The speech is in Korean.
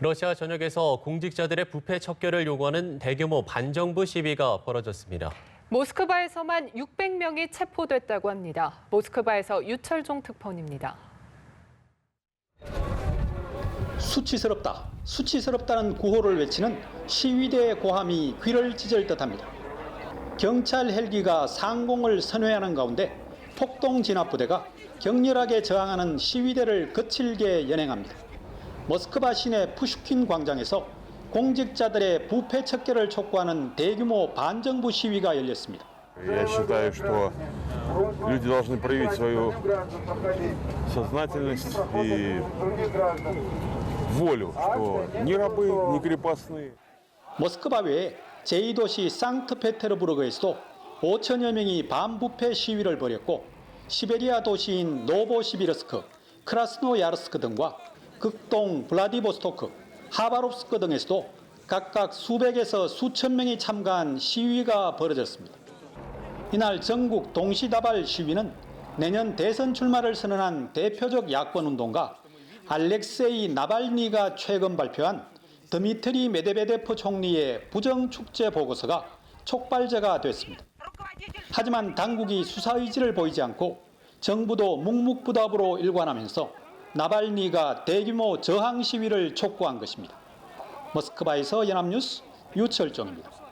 러시아 전역에서 공직자들의 부패 척결을 요구하는 대규모 반정부 시위가 벌어졌습니다. 모스크바에서만 600명이 체포됐다고 합니다. 모스크바에서 유철종 특파원입니다. 수치스럽다, 수치스럽다는 구호를 외치는 시위대의 고함이 귀를 찢을 듯합니다. 경찰 헬기가 상공을 선회하는 가운데 폭동 진압 부대가 격렬하게 저항하는 시위대를 거칠게 연행합니다. 모스크바 시내 푸슈킨 광장에서 공직자들의 부패 척결을 촉구하는 대규모 반정부 시위가 열렸습니다. Я считаю, что люди должны проявить свою сознательность и волю, что ни рабы, ни крепостные. 모스크바 외에 제2도시 상트페테르부르크에서도 5천여 명이 반부패 시위를 벌였고 시베리아 도시인 노보시비르스크, 크라스노야르스크 등과 극동 블라디보스토크, 하바롭스크 등에서도 각각 수백에서 수천 명이 참가한 시위가 벌어졌습니다. 이날 전국 동시다발 시위는 내년 대선 출마를 선언한 대표적 야권 운동가 알렉세이 나발니가 최근 발표한 드미트리 메데베데프 총리의 부정 축제 보고서가 촉발제가 됐습니다. 하지만 당국이 수사 의지를 보이지 않고 정부도 묵묵부답으로 일관하면서 나발니가 대규모 저항 시위를 촉구한 것입니다. 모스크바에서 연합뉴스 유철정입니다.